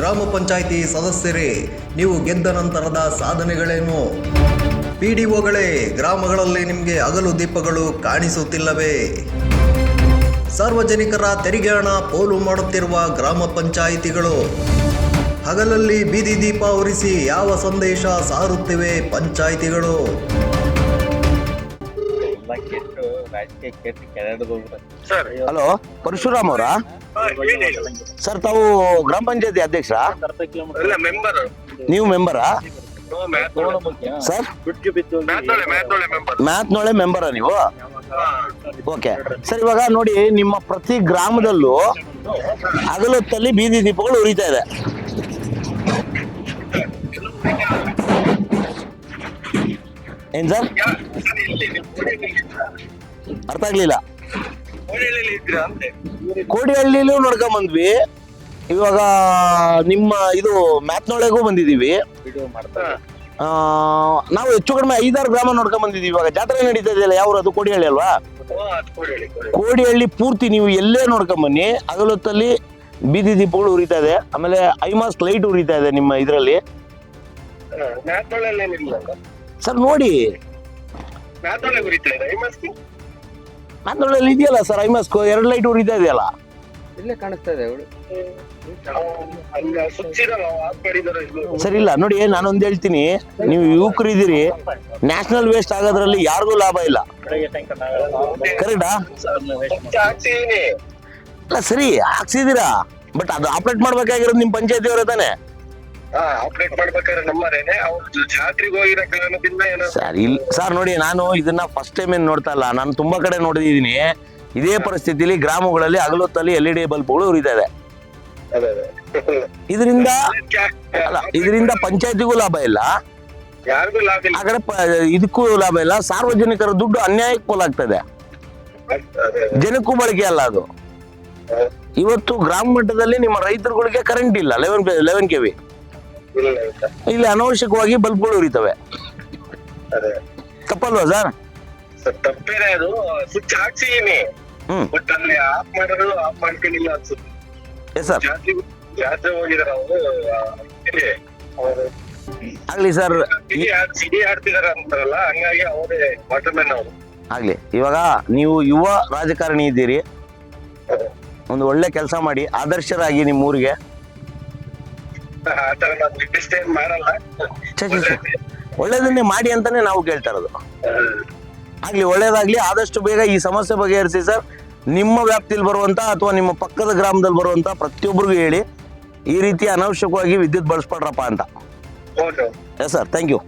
ಗ್ರಾಮ ಪಂಚಾಯಿತಿ ಸದಸ್ಯರೇ, ನೀವು ಗೆದ್ದ ನಂತರದ ಸಾಧನೆಗಳೇನು? ಪಿ ಡಿ ಒಗಳೇ, ಗ್ರಾಮಗಳಲ್ಲಿ ನಿಮಗೆ ಹಗಲು ದೀಪಗಳು ಕಾಣಿಸುತ್ತಿಲ್ಲವೇ? ಸಾರ್ವಜನಿಕರ ತೆರಿಗೆ ಹಣ ಪೋಲು ಮಾಡುತ್ತಿರುವ ಗ್ರಾಮ ಪಂಚಾಯಿತಿಗಳು, ಹಗಲಲ್ಲಿ ಬೀದಿ ದೀಪ ಉರಿಸಿ ಯಾವ ಸಂದೇಶ ಸಾರುತ್ತಿವೆ ಪಂಚಾಯಿತಿಗಳು? ಎಲ್ಲ ಕೆಟ್ಟು ರಾಜಕೀಯ ಕೆಟ್ಟು ಕೆಳಗಡೆ ಸರ್. ಹಲೋ ಪರಶುರಾಮ್ ಅವರಾ? ಸರ್ ತಾವು ಗ್ರಾಮ ಪಂಚಾಯತಿ ಅಧ್ಯಕ್ಷ? ನೀವು ಮೆಂಬರಾ ಸರ್? ಮ್ಯಾತ್ನೊಳೆ ಮೆಂಬರಾ ನೀವು? ಓಕೆ ಸರ್ ಇವಾಗ ನೋಡಿ ನಿಮ್ಮ ಪ್ರತಿ ಗ್ರಾಮದಲ್ಲೂ ಅಗಲೊತ್ತಲ್ಲಿ ಬೀದಿ ದೀಪಗಳು ಉರಿತಾ ಇದೆ. ಏನ್ ಸರ್? ಅರ್ಥ ಆಗ್ಲಿಲ್ಲ. ಕೋಡಿಹಳ್ಳಿಲೂ ನೋಡ್ಕೊಂಡ್ ಬಂದ್ವಿ. ಇವಾಗ ನಿಮ್ಮ ಇದು ಮ್ಯಾಥ್ನೊಳಗೂ ಬಂದಿದೀವಿ ಆ, ನಾವು ಹೆಚ್ಚು ಕಡಿಮೆ ಐದಾರು ಗ್ರಾಮ ನೋಡ್ಕೊಂಡ್ ಬಂದಿದೀವಿ ಇವಾಗ ಜಾತ್ರೆ ನಡೀತಾ ಇದೆಯಲ್ಲ ಯಾವ ಅದು? ಕೋಡಿಹಳ್ಳಿ ಅಲ್ವಾ. ಕೋಡಿಹಳ್ಳಿ ಪೂರ್ತಿ ನೀವು ಎಲ್ಲೇ ನೋಡ್ಕೊಂಡ್ ಬನ್ನಿ. ಹಗಲೊತ್ತಲ್ಲಿ ಬೀದಿ ದೀಪಗಳು ಉರಿತಾ ಇದೆ. ಆಮೇಲೆ ಐಮಾಸ್ ಲೈಟ್ ಉರಿತಾ ಇದೆ ನಿಮ್ಮ ಇದರಲ್ಲಿ. ಸರ್ ನೋಡಿ. ಮ್ಯಾತ್ನೊಳೆಯಲ್ಲಿ ಇದೆಯಲ್ಲ ಸರ್ ಐಮಾಸ್ಕ್ ಎರಡು ಲೈಟ್ ಉರಿತಾ ಇದೆಯಲ್ಲ? ಇಲ್ಲೇ ಕಾಣಿಸ್ತಾ ಇದೆ ಅವಳು ಸರ್ ಇಲ್ಲ ನೋಡಿ ನಾನೊಂದು ಹೇಳ್ತೀನಿ. ನೀವು ಯುವಕರು ಇದೀರಿ ನ್ಯಾಷನಲ್ ವೇಸ್ಟ್ ಆಗೋದ್ರಲ್ಲಿ ಯಾರಿಗೂ ಲಾಭ ಇಲ್ಲ. ಕರೆಕ್ಟಾ ಅಲ್ಲ ಸರಿ ಹಾಕ್ಸಿದೀರಾ? ಬಟ್ ಅದು ಆಪರೇಟ್ ಮಾಡ್ಬೇಕಾಗಿರೋದು ನಿಮ್ ಪಂಚಾಯತಿ ಅವರೇ ತಾನೆ. ಆಪರೇಟ್ ಮಾಡ್ಬೇಕಾದ್ರೆ ನಮ್ಮರೇನೆ ಅವ್ರು ಜಾತ್ರೆಗೆ ಹೋಗಿರೋ ಕಾರಣದಿಂದ ಏನೋ ಸರ್ ಇಲ್ಲ ಸರ್ ನೋಡಿ ನಾನು ಇದನ್ನ ಫಸ್ಟ್ ಟೈಮ್ ಏನ್ ನೋಡ್ತಾ ಇಲ್ಲ. ನಾನು ತುಂಬಾ ಕಡೆ ನೋಡಿದೀನಿ. ಇದೇ ಪರಿಸ್ಥಿತಿಲಿ ಗ್ರಾಮಗಳಲ್ಲಿ ಅಗಲೊತ್ತಲ್ಲಿ ಎಲ್ ಇ ಡಿ ಬಲ್ಬ್ಗಳು ಉರಿತಾ ಇದೆ ಅದೇ ಅದೇ. ಇದರಿಂದ ಅಲ್ಲ ಇದರಿಂದ ಪಂಚಾಯತಿಗೂ ಲಾಭ ಇಲ್ಲ. ಯಾರಿಗೂ ಲಾಭ ಇಲ್ಲ. ಆ ಕಡೆ ಪ- ಇದಕ್ಕೂ ಲಾಭ ಇಲ್ಲ. ಸಾರ್ವಜನಿಕರ ದುಡ್ಡು ಅನ್ಯಾಯಕ್ಕೆ ಪೋಲಾಗ್ತದೆ ಅದೇ ಜನಕ್ಕೂ ಬಳಕೆ ಅಲ್ಲ ಅದು. ಇವತ್ತು ಗ್ರಾಮ ಮಟ್ಟದಲ್ಲಿ ನಿಮ್ಮ ರೈತರುಗಳಿಗೆ ಕರೆಂಟ್ ಇಲ್ಲ. ಲೆವೆನ್ ಲೆವೆನ್ ಕೆ ವಿ ಇಲ್ಲ ಅನಾವಶ್ಯಕವಾಗಿ ಬಲ್ಬ್ಗಳು ಉರಿತವೆ. ಅದೇ. ತಪ್ಪಲ್ವಾ ಸರ್? ಸರ್ ತಪ್ಪೇನೆ ಅದು. ಸ್ವಿಚ್ ಹಾಕ್ಸಿದೀನಿ. ಹ್ಮ್. ಬಟ್ ಅಲ್ಲಿ ಆಫ್ ಮಾಡಿದ್ರು ಆಫ್ ಮಾಡ್ಕೊಂಡಿಲ್ಲ ಅನ್ಸುತ್ತೆ. ಎಸ್ ಸರ್ ಜಾತ್ರೆ ಜಾತ್ರೆ ಹೋಗಿದಾರೆ ಅವರು ಆಗ್ಲಿ ಸರ್ ಸಿಡಿ ಸಿಡಿ ಆಡ್ತಿದಾರೆ ಅಂತಾರಲ್ಲ ಹಂಗಾಗಿ ಅವರೇ ವಾಟರ್ ಮ್ಯಾನ್ ಅವರು. ಆಗ್ಲಿ. ಇವಾಗ ನೀವು ಯುವ ರಾಜಕಾರಣಿ ಇದ್ದೀರಿ. ಒಂದು ಒಳ್ಳೆ ಕೆಲಸ ಮಾಡಿ ಆದರ್ಶರಾಗಿ ನಿಮ್ಮ ಊರಿಗೆ ನಾವು ಏನ್ ಮಾಡಲ್ಲ. ಒಳ್ಳೇದನ್ನೇ ಮಾಡಿ ಅಂತಾನೆ ನಾವು ಕೇಳ್ತಾ ಇರೋದು. ಆಗ್ಲಿ ಒಳ್ಳೇದಾಗ್ಲಿ ಆದಷ್ಟು ಬೇಗ ಈ ಸಮಸ್ಯೆ ಬಗೆಹರಿಸಿ ಸರ್. ನಿಮ್ಮ ವ್ಯಾಪ್ತಿಯಲ್ಲಿ ಬರುವಂತ ಅಥವಾ ನಿಮ್ಮ ಪಕ್ಕದ ಗ್ರಾಮದಲ್ಲಿ ಬರುವಂತ ಪ್ರತಿಯೊಬ್ಬರಿಗೂ ಹೇಳಿ ಈ ರೀತಿ ಅನವಶ್ಯಕವಾಗಿ ವಿದ್ಯುತ್ ಬಳಸ್ಬೇಡ್ರಪ್ಪ ಅಂತ. Okay yes sir thank you